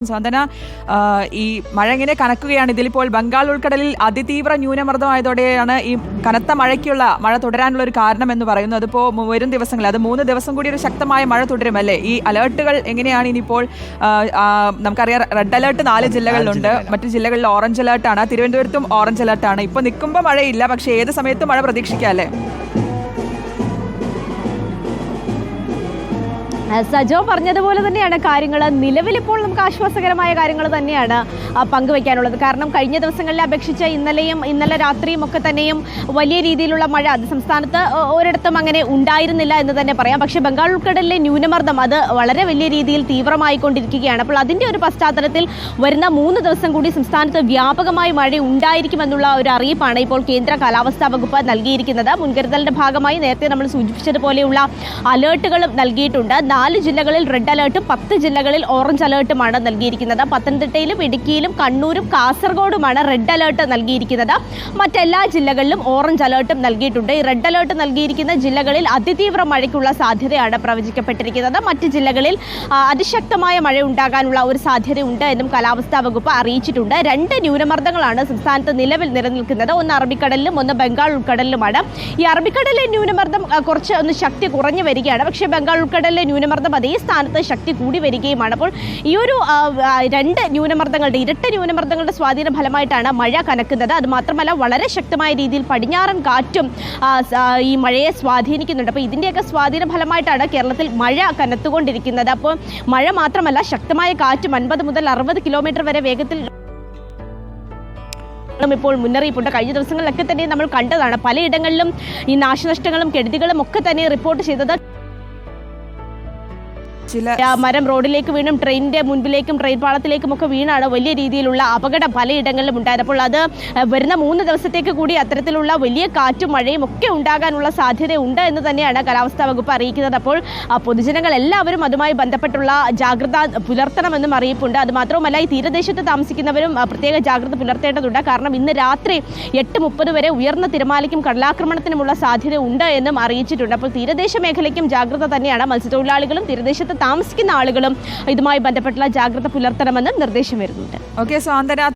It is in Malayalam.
സ്വന്തന ആ, ഈ മഴ ഇങ്ങനെ കനക്കുകയാണ് ഇതിലിപ്പോൾ ബംഗാൾ ഉൾക്കടലിൽ അതിതീവ്ര ന്യൂനമർദ്ദമായതോടെയാണ് ഈ കനത്ത മഴയ്ക്കുള്ള മഴ തുടരാനുള്ള ഒരു കാരണം എന്ന് പറയുന്നത് അതിപ്പോൾ വരും ദിവസങ്ങളിൽ അത് മൂന്ന് ദിവസം കൂടി ഒരു ശക്തമായ മഴ തുടരും അല്ലേ ഈ അലേർട്ടുകൾ എങ്ങനെയാണ് ഇനിയിപ്പോൾ നമുക്കറിയാം റെഡ് അലേർട്ട് നാല് ജില്ലകളിലുണ്ട്. മറ്റു ജില്ലകളിൽ ഓറഞ്ച് അലേർട്ടാണ്. തിരുവനന്തപുരത്തും ഓറഞ്ച് അലേർട്ടാണ്. ഇപ്പോൾ നിൽക്കുമ്പോൾ മഴയില്ല. പക്ഷേ ഏത് സമയത്തും മഴ പ്രതീക്ഷിക്കാം അല്ലേ? സജോ പറഞ്ഞതുപോലെ തന്നെയാണ്. കാര്യങ്ങൾ നിലവിലിപ്പോൾ നമുക്ക് ആശ്വാസകരമായ കാര്യങ്ങൾ തന്നെയാണ് പങ്കുവെക്കാനുള്ളത്. കാരണം കഴിഞ്ഞ ദിവസങ്ങളിലെ അപേക്ഷിച്ച് ഇന്നലെയും ഇന്നലെ രാത്രിയും ഒക്കെ തന്നെയും വലിയ രീതിയിലുള്ള മഴ അത് സംസ്ഥാനത്ത് ഒരിടത്തും അങ്ങനെ ഉണ്ടായിരുന്നില്ല എന്ന് തന്നെ പറയാം. പക്ഷേ ബംഗാൾ ഉൾക്കടലിലെ ന്യൂനമർദ്ദം അത് വളരെ വലിയ രീതിയിൽ തീവ്രമായിക്കൊണ്ടിരിക്കുകയാണ്. അപ്പോൾ അതിന്റെ ഒരു പശ്ചാത്തലത്തിൽ വരുന്ന മൂന്ന് ദിവസം കൂടി സംസ്ഥാനത്ത് വ്യാപകമായി മഴ ഉണ്ടായിരിക്കുമെന്നുള്ള ഒരു അറിയിപ്പാണ് ഇപ്പോൾ കേന്ദ്ര കാലാവസ്ഥാ വകുപ്പ് നൽകിയിരിക്കുന്നത്. മുൻകരുതലിന്റെ ഭാഗമായി നേരത്തെ നമ്മൾ സൂചിപ്പിച്ചതുപോലെയുള്ള അലേർട്ടുകളും നൽകിയിട്ടുണ്ട്. നാല് ജില്ലകളിൽ റെഡ് അലേർട്ടും പത്ത് ജില്ലകളിൽ ഓറഞ്ച് അലേർട്ടുമാണ് നൽകിയിരിക്കുന്നത്. പത്തനംതിട്ടയിലും ഇടുക്കിയിലും കണ്ണൂരും കാസർഗോഡുമാണ് റെഡ് അലേർട്ട് നൽകിയിരിക്കുന്നത്. മറ്റെല്ലാ ജില്ലകളിലും ഓറഞ്ച് അലേർട്ടും നൽകിയിട്ടുണ്ട്. ഈ റെഡ് അലേർട്ട് നൽകിയിരിക്കുന്ന ജില്ലകളിൽ അതിതീവ്ര മഴയ്ക്കുള്ള സാധ്യതയാണ് പ്രവചിക്കപ്പെട്ടിരിക്കുന്നത്. മറ്റ് ജില്ലകളിൽ അതിശക്തമായ മഴ ഉണ്ടാകാനുള്ള ഒരു സാധ്യതയുണ്ട് എന്നും കാലാവസ്ഥാ വകുപ്പ് അറിയിച്ചിട്ടുണ്ട്. രണ്ട് ന്യൂനമർദ്ദങ്ങളാണ് സംസ്ഥാനത്ത് നിലവിൽ നിലനിൽക്കുന്നത്. ഒന്ന് അറബിക്കടലിലും ഒന്ന് ബംഗാൾ ഉൾക്കടലിലുമാണ്. ഈ അറബിക്കടലിലെ ന്യൂനമർദ്ദം കുറച്ച് ഒന്ന് ശക്തി കുറഞ്ഞു വരികയാണ്. പക്ഷേ ബംഗാൾ ഉൾക്കടലിലെ ന്യൂനമർദ്ദം അതേ സ്ഥാനത്ത് ശക്തി കൂടി വരികയുമാണ്. അപ്പോൾ ഈ ഒരു രണ്ട് ന്യൂനമർദ്ദങ്ങളുടെ ഇരട്ട ന്യൂനമർദ്ദങ്ങളുടെ സ്വാധീന ഫലമായിട്ടാണ് മഴ കനക്കുന്നത്. അത് മാത്രമല്ല വളരെ ശക്തമായ രീതിയിൽ പടിഞ്ഞാറൻ കാറ്റും ഈ മഴയെ സ്വാധീനിക്കുന്നുണ്ട്. അപ്പോൾ ഇതിന്റെയൊക്കെ സ്വാധീന ഫലമായിട്ടാണ് കേരളത്തിൽ മഴ കനത്തുകൊണ്ടിരിക്കുന്നത്. അപ്പോൾ മഴ മാത്രമല്ല ശക്തമായ കാറ്റും അൻപത് മുതൽ അറുപത് കിലോമീറ്റർ വരെ വേഗത്തിൽ ും ഇപ്പോൾ മുന്നറിയിപ്പുണ്ട്. കഴിഞ്ഞ ദിവസങ്ങളിലൊക്കെ തന്നെ നമ്മൾ കണ്ടതാണ്. പലയിടങ്ങളിലും ഈ നാശനഷ്ടങ്ങളും കെടുതികളും ഒക്കെ തന്നെ റിപ്പോർട്ട് ചെയ്തത് ചില മരം റോഡിലേക്ക് വീണും ട്രെയിനിന്റെ മുൻപിലേക്കും ട്രെയിൻ പാളത്തിലേക്കും ഒക്കെ വീണാണ് വലിയ രീതിയിലുള്ള അപകടം പലയിടങ്ങളിലും ഉണ്ടായത്. അപ്പോൾ അത് വരുന്ന മൂന്ന് ദിവസത്തേക്ക് കൂടി അത്തരത്തിലുള്ള വലിയ കാറ്റും മഴയും ഒക്കെ ഉണ്ടാകാനുള്ള സാധ്യത ഉണ്ട് എന്ന് തന്നെയാണ് കാലാവസ്ഥാ വകുപ്പ് അറിയിക്കുന്നത്. അപ്പോൾ പൊതുജനങ്ങൾ എല്ലാവരും അതുമായി ബന്ധപ്പെട്ടുള്ള ജാഗ്രത പുലർത്തണമെന്നും അറിയിപ്പുണ്ട്. അത് മാത്രവുമല്ല ഈ തീരദേശത്ത് താമസിക്കുന്നവരും പ്രത്യേക ജാഗ്രത പുലർത്തേണ്ടതുണ്ട്. കാരണം ഇന്ന് രാത്രി എട്ട് മുപ്പത് വരെ ഉയർന്ന തിരമാലയ്ക്കും കടലാക്രമണത്തിനുമുള്ള സാധ്യത ഉണ്ട് എന്നും അറിയിച്ചിട്ടുണ്ട്. അപ്പോൾ തീരദേശ മേഖലയ്ക്കും ജാഗ്രത തന്നെയാണ് മത്സ്യത്തൊഴിലാളികളും തീരദേശത്ത് താമസിക്കുന്ന ആളുകളും ഇതുമായി ബന്ധപ്പെട്ടുള്ള ജാഗ്രത പുലർത്തണമെന്ന് നിർദ്ദേശം വരുന്നുണ്ട്. ഓക്കെ സ്വാന്തന